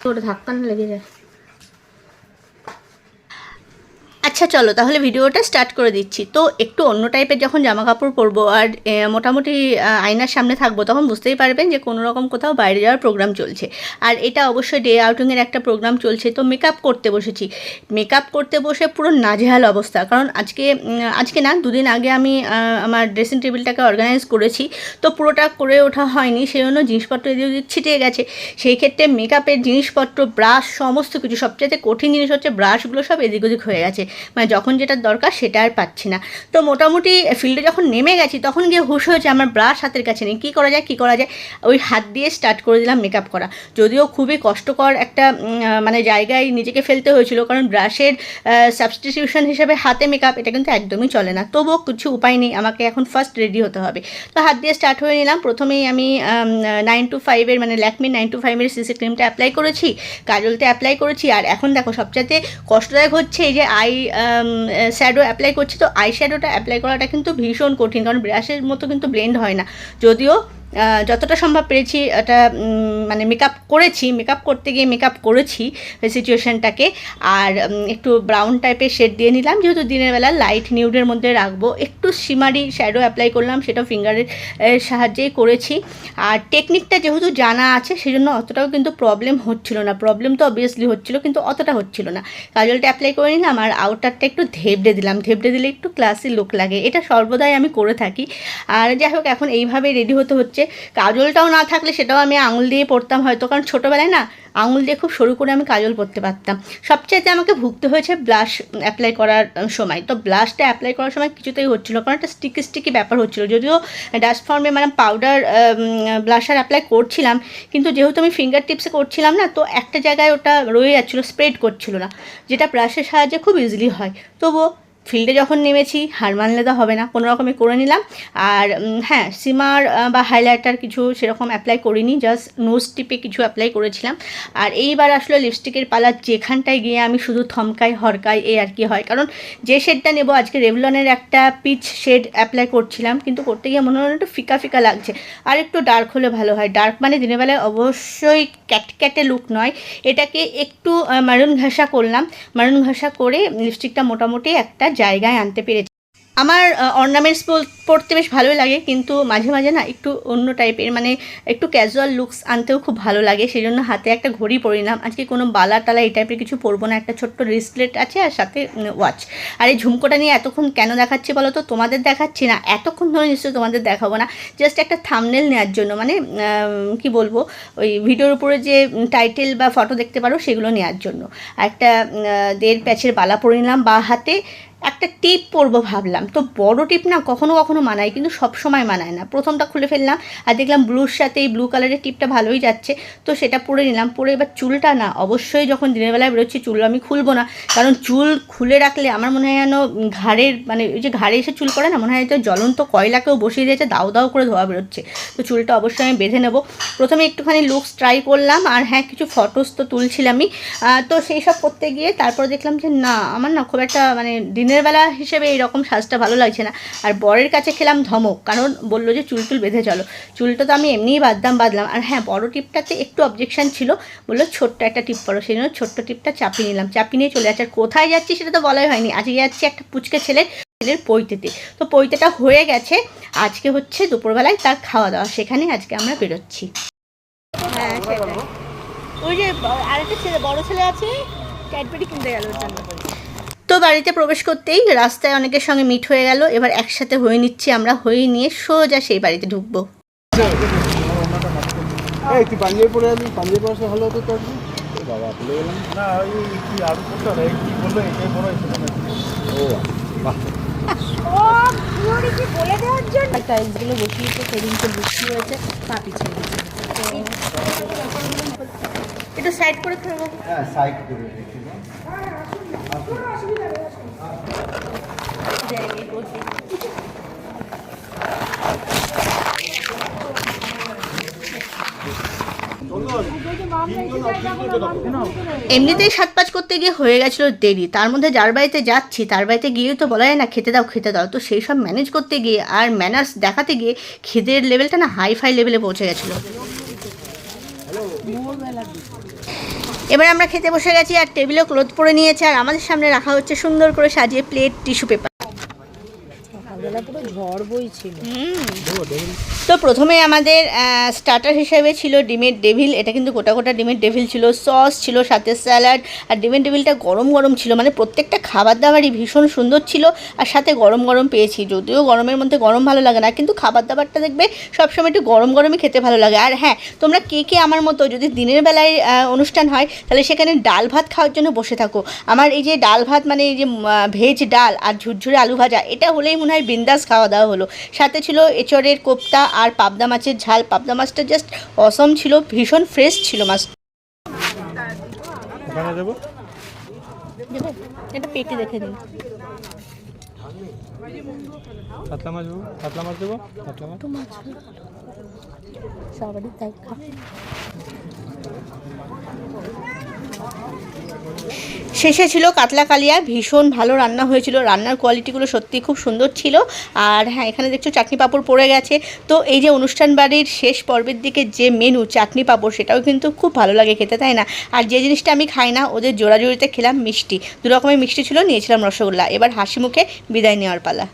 ওটা ধাক্কা না লেগে যায়। আচ্ছা চলো তাহলে ভিডিওটা স্টার্ট করে দিচ্ছি। তো একটু অন্য টাইপের যখন জামা কাপড় পরবো আর মোটামুটি আয়নার সামনে থাকব, তখন বুঝতেই পারবেন যে কোনো রকম কোথাও বাইরে যাওয়ার প্রোগ্রাম চলছে। আর এটা অবশ্যই ডে আউটিংয়ের একটা প্রোগ্রাম চলছে, তো মেকআপ করতে বসেছি। মেকআপ করতে বসে পুরো নাজেহাল অবস্থা। কারণ আজকে আজকে না, দুদিন আগে আমি আমার ড্রেসিং টেবিলটাকে অর্গানাইজ করেছি। তো পুরোটা করে ওঠা হয়নি, সেই জন্য জিনিসপত্র এদিক ওদিক ছিটিয়ে গেছে। সেই ক্ষেত্রে মেকআপের জিনিসপত্র ব্রাশ সমস্ত কিছু সবচেয়ে কঠিন জিনিস হচ্ছে ব্রাশগুলো সব এদিক ওদিক হয়ে গেছে। মানে যখন যেটা দরকার সেটা আর পাচ্ছি না। তো মোটামুটি ফিল্ডে যখন নেমে গেছি, তখন গিয়ে হুশ হয়েছে, আমার ব্রাশ হাতের কাছে নেই। কী করা যায়, কী করা যায়? ওই হাত দিয়ে স্টার্ট করে দিলাম মেকআপ করা। যদিও খুবই কষ্টকর একটা মানে জায়গায় নিজেকে ফেলতে হয়েছিল, কারণ ব্রাশের সাবস্টিটিউশন হিসেবে হাতে মেকআপ এটা কিন্তু একদমই চলে না। তবুও কিছু উপায় নেই, আমাকে এখন ফার্স্ট রেডি হতে হবে। তো হাত দিয়ে স্টার্ট হয়ে নিলাম। প্রথমেই আমি নাইন টু ফাইভের মানে ল্যাকমি নাইন টু ফাইভের সিসি ক্রিমটা অ্যাপ্লাই করেছি কাজলটা অ্যাপ্লাই করেছি, আর এখন দেখো সবচাইতে কষ্টদায়ক হচ্ছে এই যে আই শ্যাডো অ্যাপ্লাই করছি। তো আই শ্যাডোটা অ্যাপ্লাই করাটা কিন্তু ভীষণ কঠিন, কারণ ব্রাশের মতো কিন্তু ব্লেন্ড হয় না। যদিও যতটা সম্ভব পেরেছি এটা মানে মেকআপ করেছি মেকআপ করতে গিয়ে মেকআপ করেছি সিচুয়েশনটাকে আর একটু ব্রাউন টাইপের শেড দিয়ে নিলাম, যেহেতু দিনের বেলা লাইট নিউডের মধ্যে রাখব। একটু সিমারি শ্যাডো অ্যাপ্লাই করলাম, সেটা ফিঙ্গারের সাহায্যেই করেছি। আর টেকনিকটা যেহেতু জানা আছে, সেজন্য অতটাও কিন্তু প্রবলেম হচ্ছিল না। প্রবলেম তো অবভিয়াসলি হচ্ছিল, কিন্তু অতটা হচ্ছিল না। কাজলটা অ্যাপ্লাই করে নিলাম, আর আউটারটা একটু ধেবড়ে দিলাম। ধেবড়ে দিলে একটু ক্লাসি লুক লাগে। এটা সর্বদাই আমি করে থাকি। আর যাই হোক, এখন এইভাবে রেডি হতে হচ্ছে। কাজলটাও না থাকলে সেটাও আমি আঙুল দিয়ে পড়তাম হয়তো, কারণ ছোটোবেলায় না আঙুল দিয়ে খুব সরু করে আমি কাজল পরতে পারতাম। সবচাইতে আমাকে ভুগতে হয়েছে ব্লাশ অ্যাপ্লাই করার সময়। তো ব্লাশটা অ্যাপ্লাই করার সময় কিছুতেই হচ্ছিল কারণ একটা স্টিকি স্টিকি ব্যাপার হচ্ছিল। যদিও ডাস্ট ফর্মে মানে পাউডার ব্লাশার অ্যাপ্লাই করছিলাম, কিন্তু যেহেতু আমি ফিঙ্গার টিপসে করছিলাম না, তো একটা জায়গায় ওটা রয়ে যাচ্ছিল স্প্রেড করছিল না, যেটা ব্রাশের সাহায্যে খুব ইজিলি হয়। তবুও ফিল্ডে যখন নেমেছি, হার তো হবে না, কোনো রকমে করে নিলাম। আর হ্যাঁ সিমার বা হাইলাইটার কিছু সেরকম অ্যাপ্লাই করিনি জাস্ট নোজ টিপে কিছু অ্যাপ্লাই করেছিলাম। আর এইবার আসলে লিপস্টিকের পালা, যেখানটায় গিয়ে আমি শুধু থমকাই, হরকাই, এই আর কি হয়। কারণ যে শেডটা নেব, আজকে রেভলনের একটা পিচ শেড অ্যাপ্লাই করছিলাম, কিন্তু করতে গিয়ে মনে হলো একটু ফিকা ফিকা লাগছে। আর একটু ডার্ক হলে ভালো হয়। ডার্ক মানে দিনের বেলায় অবশ্যই ক্যাট ক্যাটে লুক নয়। এটাকে একটু মারুন ঘাসা করলাম। মারুন ঘাসা করে লিপস্টিকটা মোটামুটি একটা জায়গায় আনতে পেরেছি। আমার অর্নামেন্টস পড়তে বেশ ভালোই লাগে, কিন্তু মাঝে মাঝে না একটু অন্য টাইপের মানে একটু ক্যাজুয়াল লুকস আনতেও খুব ভালো লাগে সেই জন্য হাতে একটা ঘড়ি পরিলাম আজকে কোনো বালা টালা এই টাইপের কিছু পরবো না, একটা ছোট্ট রিসলেট আছে আর সাথে ওয়াচ আর এই ঝুমকোটা নিয়ে এতক্ষণ কেন দেখাচ্ছি বলো তো? তোমাদের দেখাচ্ছি না, এতক্ষণ ধরে নিশ্চয়ই তোমাদের দেখাবো না। জাস্ট একটা থামনেল নেওয়ার জন্য মানে কি বলব, ওই ভিডিওর উপরে যে টাইটেল বা ফটো দেখতে পারো, সেগুলো নেওয়ার জন্য। একটা দেড় প্যাচের বালা পরে নিলাম বা হাতে একটা টিপ পরবো ভাবলাম। তো বড় টিপ না কখনো কখনো মানায়, কিন্তু সব সময় মানায় না। প্রথমটা খুলে ফেললাম আর দেখলাম ব্লুর সাথে এই ব্লু কালারের টিপটা ভালোই যাচ্ছে। তো সেটা পরে নিলাম। পরে এবার চুলটা না, অবশ্যই যখন দিনের বেলায় বেরোচ্ছি চুল আমি খুলবো না। কারণ চুল খুলে রাখলে আমার মনে হয় যেন ঘাড়ের মানে ওই যে ঘাড়ে এসে চুল করে না, মনে হয় যে জ্বলন্ত কয়লাকেও বসিয়ে দিয়েছে, দাও দাও করে ধোয়া বেরোচ্ছে। তো চুলটা অবশ্যই আমি বেঁধে নেব। প্রথমে একটুখানি লুকস ট্রাই করলাম আর হ্যাঁ কিছু ফটোস তো তুলছিলামই। তো সেই সব করতে গিয়ে তারপর দেখলাম যে না, আমার না খুব একটা মানে দিনের বেলা হিসেবে এইরকম সাজটা ভালো লাগছে না। আর বরের কাছে খেলাম ধমক, কারণ বলল যে চুল টুল বেঁধে চলো। চুলটা তো আমি এমনিই বাদদাম বাদলাম আর হ্যাঁ বড় টিপটাতে একটু অবজেকশান ছিল, বলল ছোট্ট একটা টিপ পরো সেই জন্য ছোট্ট টিপটা চাপিয়ে নিলাম। চাপিয়ে নিয়ে চলে যাচ্ছে। আর কোথায় যাচ্ছি সেটা তো বলাই হয়নি। আজকে যাচ্ছি একটা পুচকে ছেলের ছেলের পৈতেতে। তো পৈতেটা হয়ে গেছে। আজকে হচ্ছে দুপুরবেলায় তার খাওয়া দাওয়া সেখানে আজকে আমরা বেরোচ্ছি। হ্যাঁ ওই যে আরেকটা ছেলে, বড় ছেলে আছে, ক্যাডবেরি কিনতে গেল ওর জন্য। তো বাড়িতে প্রবেশ করতেই রাস্তায় অনেকের সঙ্গে মিট হয়ে গেল। এবার একসাথে হয়ে নিচ্ছি আমরা হয়ে নিয়ে সোজা সেই বাড়িতে ঢুকবো। এই তুই পাঞ্জাবি পরে আসবি পাঞ্জাবি পরে ভালো হতো তো বাবা ভুলে গেলাম। না ওই কি আরও করতে হবে কি বলল? এটাই বড় হয়েছে হচ্ছে। ও বাহ। টাইলসগুলো বসিয়েছে সেদিনকে বৃষ্টি হয়েছে পা পিছিয়ে একটু সাইড করে খাব হ্যাঁ সাইড করে এমনিতেই সাত পাঁচ করতে গিয়ে হয়ে গেছিল দেরি। তার মধ্যে যার বাড়িতে যাচ্ছি, তার বাড়িতে গিয়েও তো বলা যায় না, খেতে দাও খেতে দাও। তো সেই সব ম্যানেজ করতে গিয়ে আর ম্যানার্স দেখাতে গিয়ে খিদের লেভেলটা না হাই ফাই লেভেলে পৌঁছে গেছিল। এবার আমরা খেতে বসে গেছি আর টেবিলেও ক্লোথ পরে নিয়েছে আর আমাদের সামনে রাখা হচ্ছে সুন্দর করে সাজিয়ে প্লেট টিস্যু পেপার। সকালবেলা পুরো ঝড় বইছিল। তো প্রথমে আমাদের স্টার্টার হিসেবে ছিল ডিমের ডেভিল এটা কিন্তু গোটা গোটা ডিমের ডেভিল ছিল সস ছিল, সাথে স্যালাড আর ডিমের ডেভিলটা গরম গরম ছিল মানে প্রত্যেকটা খাবার দাবারই ভীষণ সুন্দর ছিল, আর সাথে গরম গরম পেয়েছি, যদিও গরমের মধ্যে গরম ভালো লাগে না, কিন্তু খাবার দাবারটা দেখবে সবসময় একটু গরম গরমই খেতে ভালো লাগে। আর হ্যাঁ তোমরা কে কে আমার মতো যদি দিনের বেলায় অনুষ্ঠান হয়, তাহলে সেখানে ডাল ভাত খাওয়ার জন্য বসে থাকো। আমার এই যে ডাল ভাত মানে এই যে ভেজ ডাল আর ঝুরঝুরে আলু ভাজা, এটা হলেই মনে হয় বিন্দাস খাওয়া দাওয়া হলো। সাথে ছিল এচড়ের কোপ্তা আর পাবদা মাছের ঝাল। পাবদা মাছটা জাস্ট অসম ছিল ভীষণ ফ্রেশ ছিল মাছ। এটা পেটে দেখে দিন। কাতলা মাছ দেবো? কাতলা মাছ দেবো? কাতলা মাছ। সবারই তাই। শেষে ছিল কাতলা কালিয়া, ভীষণ ভালো রান্না হয়েছিল। রান্নার কোয়ালিটিগুলো সত্যি খুব সুন্দর ছিল। আর হ্যাঁ এখানে দেখছ চাটনি পাঁপড় পড়ে গেছে। তো এই যে অনুষ্ঠান বাড়ির শেষ পর্বের দিকে যে মেনু চাটনি পাঁপড়, সেটাও কিন্তু খুব ভালো লাগে খেতে, তাই না? আর যে জিনিসটা আমি খাই না, ওদের জোড়াজোড়িতে খেলাম মিষ্টি। দু রকমের মিষ্টি ছিল, নিয়েছিলাম রসগোল্লা। এবার হাসি মুখে বিদায় নেওয়ার পালা।